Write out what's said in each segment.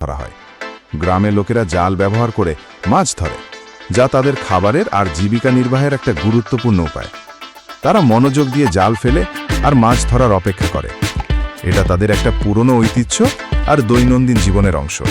ধরা হয়। গ্রামে লোকেরা জাল ব্যবহার করে মাছ ধরে, যা তাদের খাবারের আর জীবিকা নির্বাহের একটা গুরুত্বপূর্ণ উপায়। তারা মনোযোগ দিয়ে জাল ফেলে আর মাছ ধরার অপেক্ষা করে। এটা তাদের একটা পুরনো ঐতিহ্য আর দৈনন্দিন জীবনের অংশ।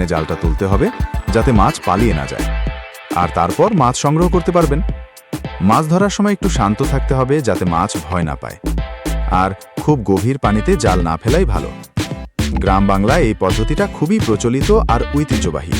ধানে জালটা তুলতে হবে যাতে মাছ পালিয়ে না যায়। আর তারপর মাছ সংগ্রহ করতে পারবেন। মাছ ধরার সময় একটু শান্ত থাকতে হবে যাতে মাছ ভয় না পায়। আর খুব গভীর পানিতে জাল না ফেলাই ভালো। গ্রাম বাংলায় এই পদ্ধতিটা খুবই প্রচলিত আর ঐতিহ্যবাহী।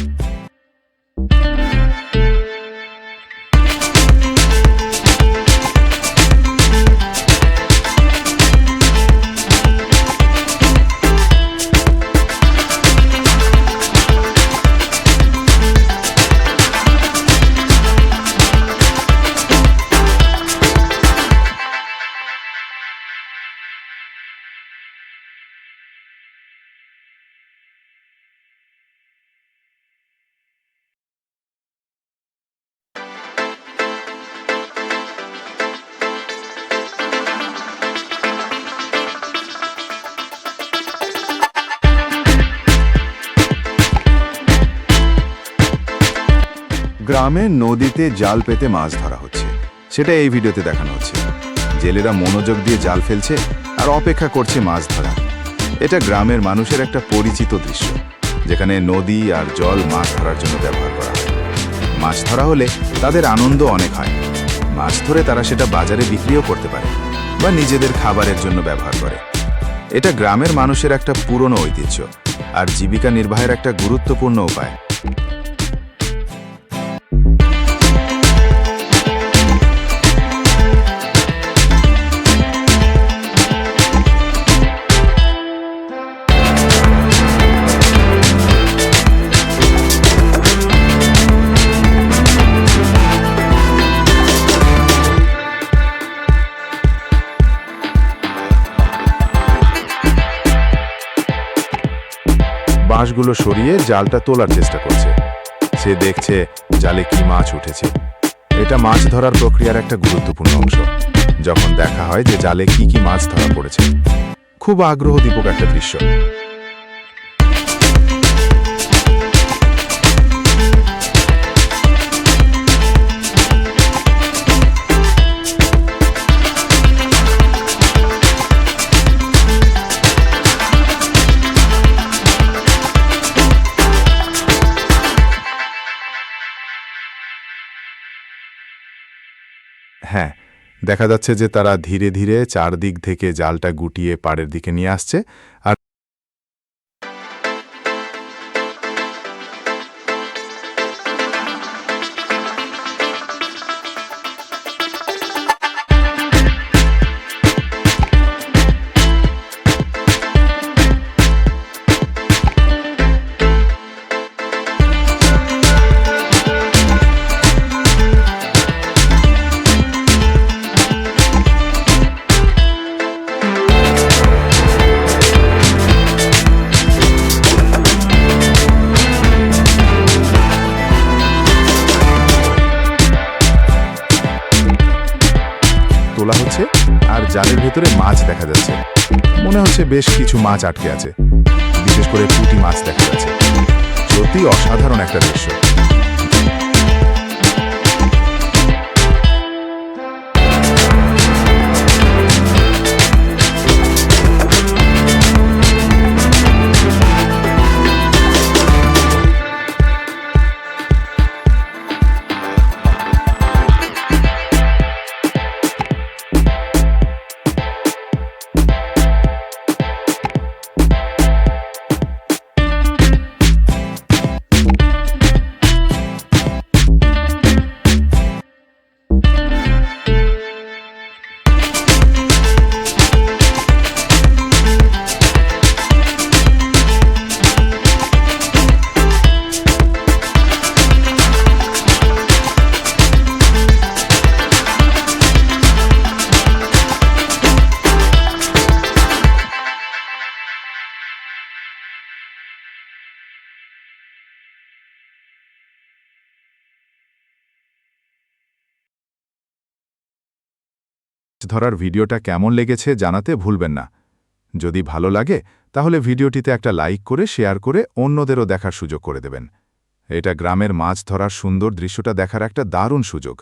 গ্রামে নদীতে জাল পেতে মাছ ধরা হচ্ছে। সেটা এই ভিডিওতে দেখানো হচ্ছে। জেলেরা মনোযোগ দিয়ে জাল ফেলছে আর অপেক্ষা করছে মাছ ধরা। এটা গ্রামের মানুষের একটা পরিচিত দৃশ্য, যেখানে নদী আর জল মাছ ধরার জন্য ব্যবহার করা হয়। মাছ ধরা হলে তাদের আনন্দ অনেক হয়। মাছ ধরে তারা সেটা বাজারে বিক্রিও করতে পারে বা নিজেদের খাবারের জন্য ব্যবহার করে। এটা গ্রামের মানুষের একটা পুরনো ঐতিহ্য আর জীবিকা নির্বাহের একটা গুরুত্বপূর্ণ উপায়। বাঁশগুলো সরিয়ে জালটা তোলার চেষ্টা করছে। সে দেখছে জালে কি মাছ উঠেছে। এটা মাছ ধরার প্রক্রিয়ার একটা গুরুত্বপূর্ণ অংশ। যখন দেখা হয় যে জালে কি কি মাছ ধরা পড়েছে। খুব আগ্রহ দীপক একটা দৃশ্য। দেখা যাচ্ছে যে তারা ধীরে ধীরে চারদিক থেকে জালটা গুটিয়ে পাড়ের দিকে নিয়ে আসছে আর জালের ভেতরে মাছ দেখা যাচ্ছে। মনে হচ্ছে বেশ কিছু মাছ আটকে আছে। বিশেষ করে পুঁটি মাছ দেখা যাচ্ছে। সত্যি অসাধারণ একটা দৃশ্য। ধরার ভিডিওটা কেমন লেগেছে জানাতে ভুলবেন না। যদি ভালো লাগে, তাহলে ভিডিওটিতে একটা লাইক করে, শেয়ার করে অন্যদেরও দেখার সুযোগ করে দেবেন। এটা গ্রামের মাছ ধরার সুন্দর দৃশ্যটা দেখার একটা দারুণ সুযোগ।